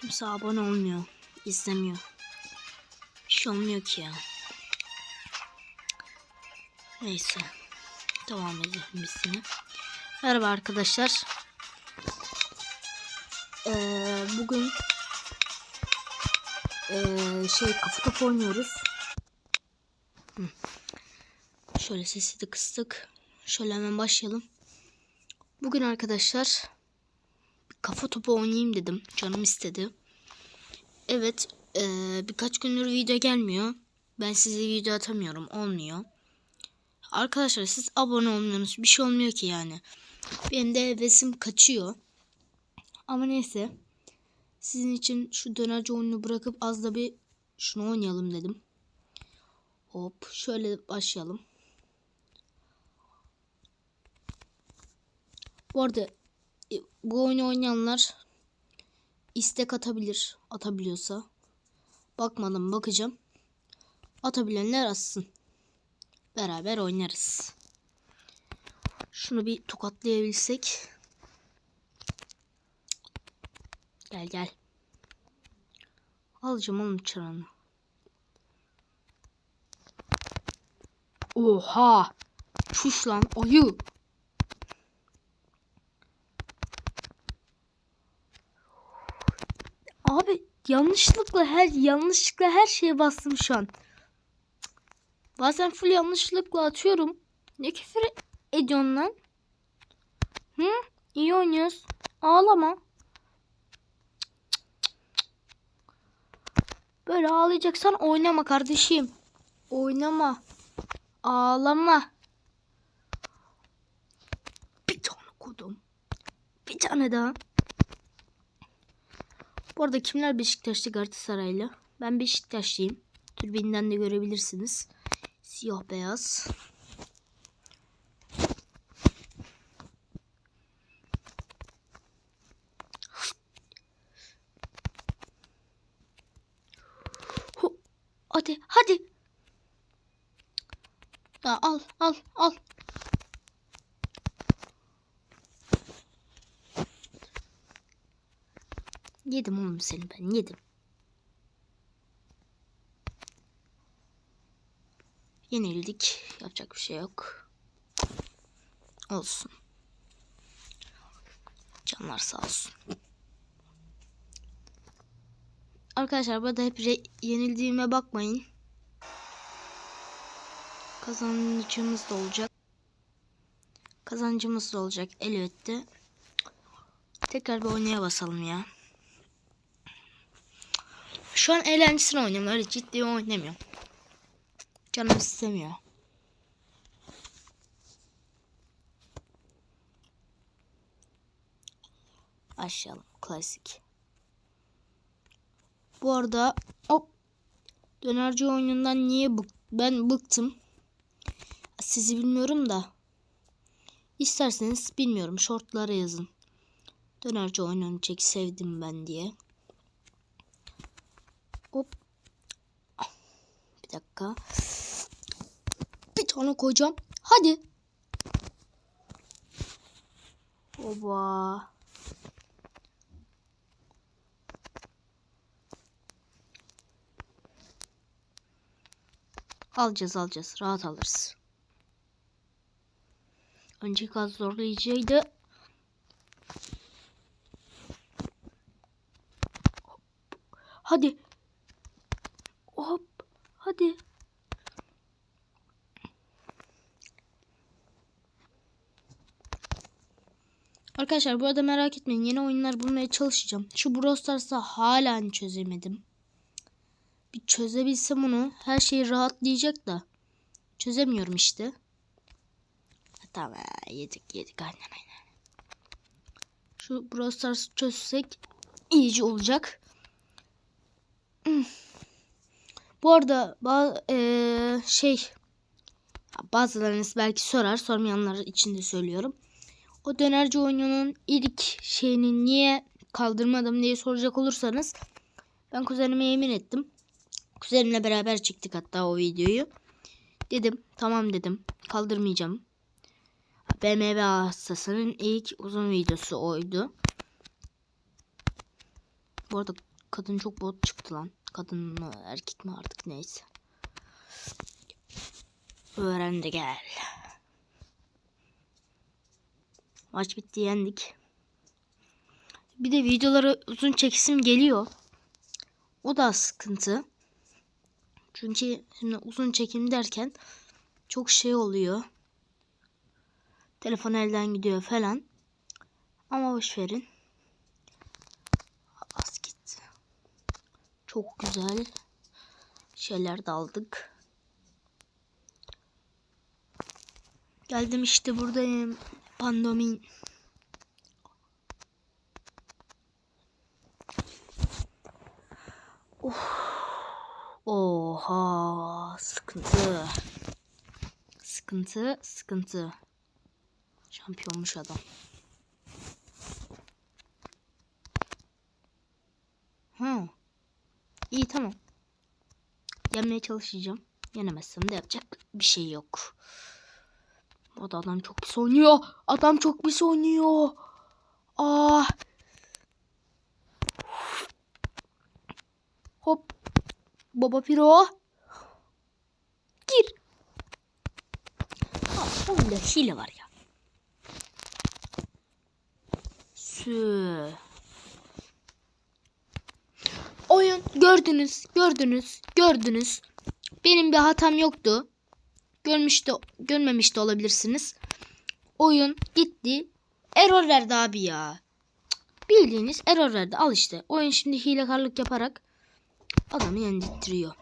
Kimse abone olmuyor. izlemiyor. Bir şey olmuyor ki ya. Neyse. Devam edelim biz. Merhaba arkadaşlar. Ee, bugün ee, şey kafa topu oynuyoruz. Şöyle sesi de kıstık. Şöyle hemen başlayalım. Bugün arkadaşlar kafa topu oynayayım dedim. Canım istedi. Evet ee, birkaç gündür video gelmiyor. Ben size video atamıyorum. Olmuyor. Arkadaşlar siz abone olmuyorsunuz. Bir şey olmuyor ki yani. Benim de hevesim kaçıyor. Ama neyse. Sizin için şu dönerci oyununu bırakıp az da bir şunu oynayalım dedim. Hop şöyle başlayalım. Bu arada e, bu oyunu oynayanlar istek atabilir. Atabiliyorsa. Bakmadım bakacağım. Atabilenler atsın. Beraber oynarız. Şunu bir tokatlayabilsek. Gel gel. Alacağım onun çırağını. Oha. Çüş lan ayı. Abi yanlışlıkla her yanlışlıkla her şeye bastım şu an. Bazen full yanlışlıkla atıyorum. Ne küfür ediyorsun lan? Hı? İyi oynuyoruz. Ağlama. Böyle ağlayacaksan oynama kardeşim. Oynama. Ağlama. Bir tane kodum. Bir tane daha. Bu arada kimler Beşiktaşlı Galatasaraylı? Ben Beşiktaşlıyım. Türbininden de görebilirsiniz. Siyah beyaz. Hadi hadi. Ya al al al. Yedim oğlum seni ben yedim. Yenildik. Yapacak bir şey yok. Olsun. Canlar sağ olsun. Arkadaşlar burada hep yenildiğime bakmayın. Kazancımız da olacak. Kazancımız da olacak elbette. Tekrar bir oynaya basalım ya. Şu an eğlencesine oynuyorum. Öyle ciddi oynamıyorum. Canım istemiyor. Başlayalım. Klasik. Bu arada hop dönerci oyunundan niye bık ben bıktım. Sizi bilmiyorum da. İsterseniz bilmiyorum shortlara yazın. Dönerci oyununu çek sevdim ben diye. Hop. Bir dakika. Bir tane koyacağım. Hadi. Oba. Alacağız alacağız. Rahat alırız. Önce gaz zorlayıcıydı. Hadi. Hop. Hadi. Arkadaşlar bu arada merak etmeyin. Yeni oyunlar bulmaya çalışacağım. Şu Brawl Stars'ı hala çözemedim. Bir çözebilsem onu her şey rahatlayacak da. Çözemiyorum işte. Tamam yedik yedik aynen aynen. Şu Brawl Stars çözsek iyice olacak. Bu arada ee, şey bazılarınız belki sorar sormayanlar için de söylüyorum. O dönerci oyununun ilk şeyini niye kaldırmadım diye soracak olursanız ben kuzenime yemin ettim. Kuzenimle beraber çıktık hatta o videoyu. Dedim tamam dedim kaldırmayacağım. BMW hastasının ilk uzun videosu oydu. Bu arada kadın çok bot çıktı lan. Kadın mı erkek mi artık neyse. Öğrendi gel. Maç bitti yendik. Bir de videoları uzun çekisim geliyor. O da sıkıntı. Çünkü şimdi uzun çekim derken çok şey oluyor. Telefon elden gidiyor falan. Ama boş verin. Az gitti. Çok güzel şeyler de aldık. Geldim işte buradayım. Pandomin. Oha sıkıntı. Sıkıntı sıkıntı. Şampiyonmuş adam. Hı. İyi tamam. Yenmeye çalışacağım. Yenemezsem de yapacak bir şey yok. O da adam çok pis oynuyor. Adam çok pis oynuyor. Ah. Hop. Baba Piro. Gir. Ha, oyunda hile var ya. Sü. Oyun gördünüz, gördünüz, gördünüz. Benim bir hatam yoktu. Görmüş de, görmemiş de olabilirsiniz. Oyun gitti. Error verdi abi ya. Bildiğiniz error verdi. Al işte. Oyun şimdi hilekarlık yaparak adamı yendirtiyor.